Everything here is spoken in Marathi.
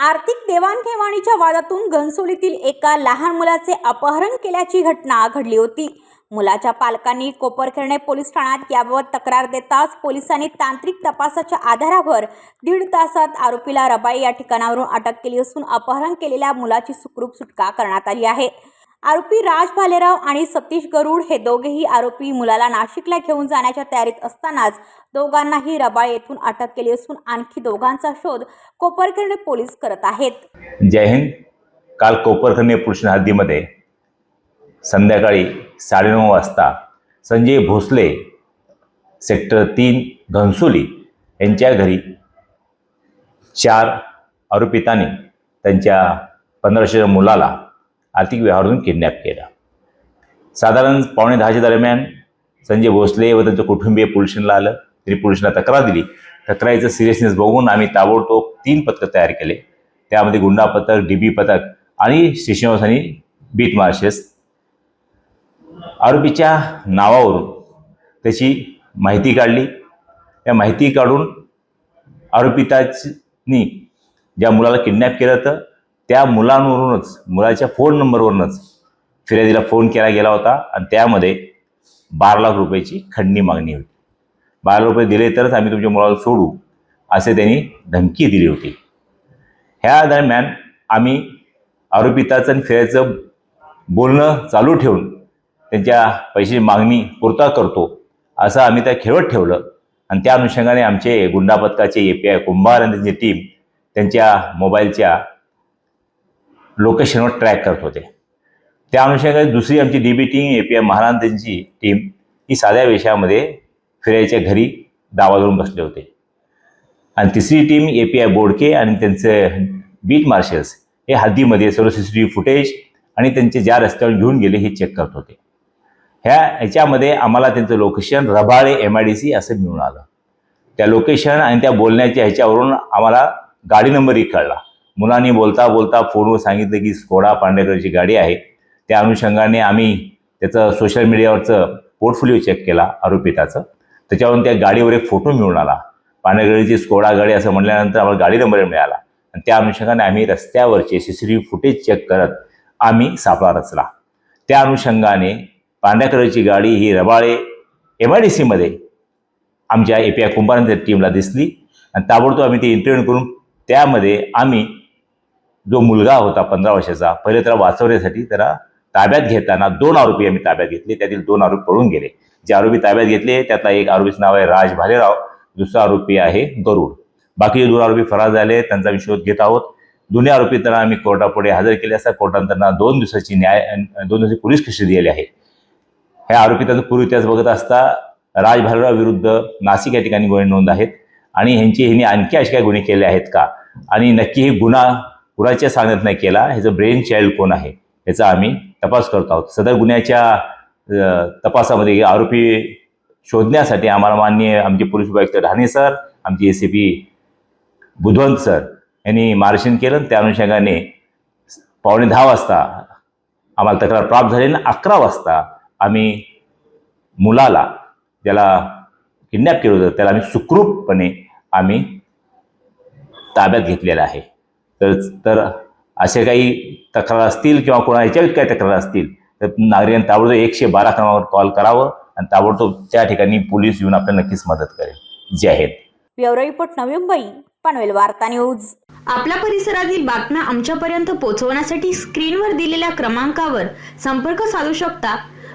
आर्थिक देवाणघेवाणीच्या वादातून घनसोलीतील एका लहान मुलाचे अपहरण केल्याची घटना घडली होती. मुलाच्या पालकांनी कोपरखेरणे पोलीस ठाण्यात याबाबत तक्रार देताच पोलिसांनी तांत्रिक तपासाच्या आधारावर दीड तासात आरोपीला रबाई या ठिकाणावरून अटक केली असून अपहरण केलेल्या मुलाची सुखरूप सुटका करण्यात आली आहे. आरोपी राज भालेराव आणि सतीश गरुड हे दोघेही आरोपी मुलाला नाशिकला घेऊन जाण्याच्या तयारीत असतानाच दोघांनाही रबाळ येथून अटक केली असून आणखी दोघांचा शोध कोपरखेरणे पोलीस करत आहेत. जय हिंद. काल कोपरखन्ने पुरुष हद्दीमध्ये संध्याकाळी साडेनऊ वाजता संजय भोसले सेक्टर तीन घनसोली यांच्या घरी चार आरोपितांनी त्यांच्या पंधरा मुलाला आर्थिक व्यवहारातून किडनॅप केला. साधारण पावणे दहाच्या दरम्यान संजय भोसले व त्यांचं कुटुंबीय पोलिसांना आलं. त्यांनी पोलिसांना तक्रार दिली. तक्रारीचं सिरियसनेस बघून आम्ही ताबडतोब तीन पथकं तयार केले. त्यामध्ये गुंडा पथक डी बी पथक आणि स्टेशन आणि बीट मार्शल्स आरोपीच्या नावावरून त्याची माहिती काढली. त्या माहिती काढून आरोपितानी ज्या मुलाला किडनॅप केलं होतं त्या मुलांवरूनच मुलाच्या फोन नंबरवरूनच फिर्यादीला फोन केला गेला होता आणि त्यामध्ये बारा लाख रुपयाची खंडणी मागणी होती. बारा रुपये दिले तरच आम्ही तुमच्या मुलाला सोडू असे त्यांनी धमकी दिली होती. ह्या दरम्यान आम्ही आरोपिताचं आणि फिर्याचं बोलणं चालू ठेवून त्यांच्या पैशाची मागणी पुरता करतो असं आम्ही त्या खेळत ठेवलं. आणि त्या अनुषंगाने आमचे गुंडा पथकाचे ए पी आय कुंभार आणि त्यांची टीम त्यांच्या मोबाईलच्या लोकेशनवर ट्रॅक करत होते. त्या अनुषंगाने दुसरी आमची D B team A P I Maharana त्यांची टीम ही साध्या वेशामध्ये फिरायच्या घरी दावा धरून बसले होते. आणि तिसरी team A P I Bodke आणि त्यांचे बीट मार्शल्स हे हद्दीमध्ये सर्व C C T V footage आणि त्यांचे ज्या रस्त्यावर घेऊन गेले हे चेक करत होते. ह्या ह्याच्यामध्ये आम्हाला त्यांचं location Rabale M I D C असं मिळून आलं. त्या लोकेशन आणि त्या बोलण्याच्या ह्याच्यावरून आम्हाला गाडी नंबरही कळला. मुलांनी बोलता बोलता फोनवर सांगितलं की स्कोडा पांडेकरची गाडी आहे. त्या अनुषंगाने आम्ही त्याचं सोशल मीडियावरचं पोर्टफोलिओ चेक केला आरोपिताचं. त्याच्यावरून त्या गाडीवर एक फोटो मिळून आला. पांडेकरची स्कोडा गाडी असं म्हटल्यानंतर आम्हाला गाडी नंबर मिळाला. आणि त्या अनुषंगाने आम्ही रस्त्यावरचे C C T V footage check करत आम्ही सापळा रचला. त्या अनुषंगाने पांढऱ्या कलरची गाडी ही रबाळे एम आय डी सीमध्ये आमच्या ए पी आय कुंभारांच्या टीमला दिसली. आणि ताबडतोब आम्ही ती इंटरव्ह्यू करून त्यामध्ये आम्ही जो मुलगा होता पंधरा वर्षाचा पहिले त्याला वाचवण्यासाठी त्याला ताब्यात घेताना दोन आरोपी आम्ही ताब्यात घेतले. त्यातील दोन आरोपी पळून गेले. जे आरोपी ताब्यात घेतले त्यातला एक आरोपीचं नाव आहे राज भालेराव दुसरा आरोपी आहे गरुड. बाकीचे दोन आरोपी फरार झाले त्यांचा आम्ही शोध घेत आहोत. दोन्ही आरोपी त्यांना आम्ही कोर्टापुढे हजर केले असता कोर्टानं त्यांना दोन दिवसाची न्याय दोन दिवसाची पोलीस कस्टडी दिली आहे. ह्या आरोपिताचा पूर्व इतिहास बघत असता राज भालेराव विरुद्ध नाशिक या ठिकाणी गुन्हे नोंद आहेत. आणि ह्यांची ह्यांनी आणखी असे काही गुन्हे केले आहेत का? आणि नक्की हे गुन्हा कुणाच्या सांगण्यात नाही केला? ह्याचं ब्रेन चाइल्ड कोण आहे? याचा आम्ही तपास करतो आहोत. सदर गुन्ह्याच्या तपासामध्ये आरोपी शोधण्यासाठी आम्हाला माननीय आमचे पोलीस उपायुक्त ढाणे सर आमचे S C P Budhwant sir यांनी मार्गदर्शन केलं त्या अनुषंगाने पावणे दहा वाजता आम्हाला तक्रार प्राप्त झाली आणि अकरा वाजता आम्ही मुलाला ज्याला किडनॅप केलं होतं त्याला आम्ही सुखरूपपणे आम्ही ताब्यात घेतलेलं आहे. तर तर असे काही तक्रार असतील किंवा कोणा ह्याच्यावर काही तक्रार असतील तर नागरिकांनी ताबडतोब एकशे बारा क्रमांकावर कॉल करावं आणि ताबडतोब त्या ठिकाणी पोलीस येऊन आपल्याला नक्कीच मदत करेल. जय हिंद. ब्युरो रिपोर्ट नवी मुंबई पनवेल वार्ता न्यूज. आपल्या परिसरातील बातम्या आमच्यापर्यंत पोहोचवण्यासाठी स्क्रीनवर दिलेल्या क्रमांकावर संपर्क साधू शकता.